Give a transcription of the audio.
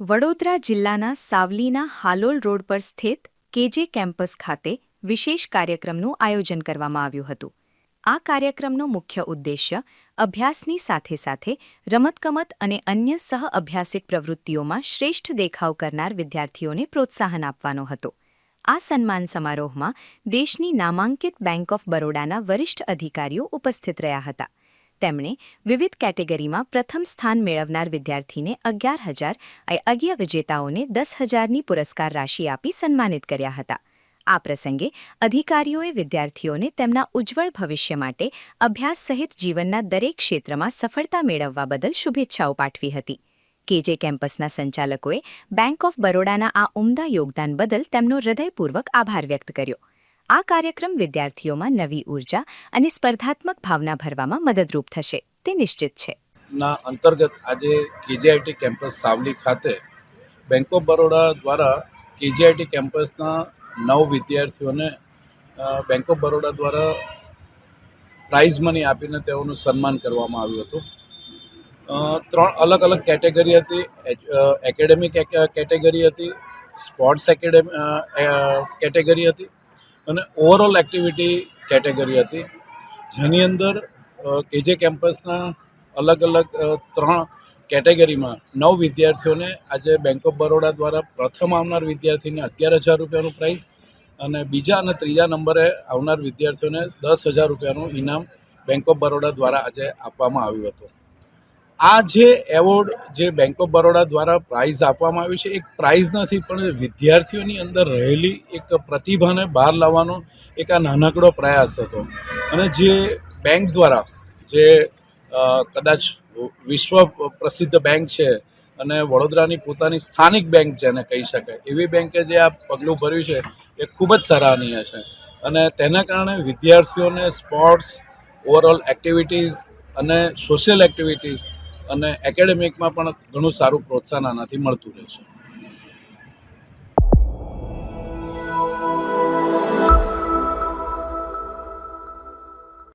વડોદરા જિલ્લાના સાવલીના હાલોલ રોડ પર સ્થિત કેજે કેમ્પસ ખાતે વિશેષ કાર્યક્રમનું આયોજન કરવામાં આવ્યું હતું. આ કાર્યક્રમનો મુખ્ય ઉદ્દેશ્ય અભ્યાસની સાથે સાથે રમતગમત અને અન્ય સહ અભ્યાસિક પ્રવૃત્તિઓમાં શ્રેષ્ઠ દેખાવ કરનાર વિદ્યાર્થીઓને પ્રોત્સાહન આપવાનો હતો. આ સન્માન સમારોહમાં દેશની નામાંકિત બેંક ઓફ બરોડાના વરિષ્ઠ અધિકારીઓ ઉપસ્થિત રહ્યા હતા. તેમણે વિવિધ કેટેગરીમાં પ્રથમ સ્થાન મેળવનાર વિદ્યાર્થીને અગિયાર હજાર અગિયાર વિજેતાઓને દસ હજારની પુરસ્કાર રાશિ આપી સન્માનિત કર્યા હતા. આ પ્રસંગે અધિકારીઓએ વિદ્યાર્થીઓને તેમના ઉજ્જવળ ભવિષ્ય માટે અભ્યાસ સહિત જીવનના દરેક ક્ષેત્રમાં સફળતા મેળવવા બદલ શુભેચ્છાઓ પાઠવી હતી. કેજે કેમ્પસના સંચાલકોએ બેંક ઓફ બરોડાના આ ઉમદા યોગદાન બદલ તેમનો હૃદયપૂર્વક આભાર વ્યક્ત કર્યો. આ કાર્યક્રમ વિદ્યાર્થીઓમાં નવી ઊર્જા અને સ્પર્ધાત્મક ભાવના ભરવામાં મદદરૂપ થશે. તે નિશ્ચિત છે. ના અંતર્ગત આજે કેજીઆઈટી કેમ્પસ સાવલી ખાતે બેંક ઓફ બરોડા દ્વારા કેજીઆઈટી કેમ્પસના નવ વિદ્યાર્થીઓને બેંક ઓફ બરોડા દ્વારા પ્રાઇઝ મની આપીને તેઓનું સન્માન કરવામાં આવ્યું હતું. ત્રણ અલગ અલગ કેટેગરી હતી. એકેડેમિક કેટેગરી હતી. સ્પોર્ટ્સ એકેડેમી કેટેગરી હતી. અને ઓવરઓલ એક્ટિવિટી કેટેગરી હતી. જેની અંદર કેજે કેમ્પસના અલગ અલગ ત્રણ કેટેગરીમાં નવ વિદ્યાર્થીઓને આજે બેંક ઓફ બરોડા દ્વારા પ્રથમ આવનાર વિદ્યાર્થીને અગિયાર હજાર રૂપિયાનું પ્રાઇઝ અને બીજા અને ત્રીજા નંબરે આવનાર વિદ્યાર્થીઓને દસ હજાર રૂપિયાનું ઇનામ બેંક ઓફ બરોડા દ્વારા આજે આપવામાં આવ્યું હતું. આ જે એવોર્ડ જે બેંક ઓફ બરોડા દ્વારા પ્રાઇઝ આપવામાં આવ્યું છે, એક પ્રાઇઝ નથી, પણ વિદ્યાર્થીઓની અંદર રહેલી એક પ્રતિભાને બહાર લાવવાનો એક આ નાનકડો પ્રયાસ હતો. અને જે બેંક દ્વારા, જે કદાચ વિશ્વ પ્રસિદ્ધ બેંક છે, અને વડોદરાની પોતાની સ્થાનિક બેંક જેને કહી શકાય, એવી બેંકે જે આ પગલું ભર્યું છે, એ ખૂબ જ સરાહનીય છે. અને તેના કારણે વિદ્યાર્થીઓને સ્પોર્ટ્સ ઓવરઓલ એક્ટિવિટીઝ અને સોશિયલ એક્ટિવિટીઝ અને એકેડેમિકમાં પણ ઘણું સારું પ્રોત્સાહન આનાથી મળતું રહેશે